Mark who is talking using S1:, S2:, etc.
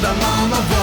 S1: the mama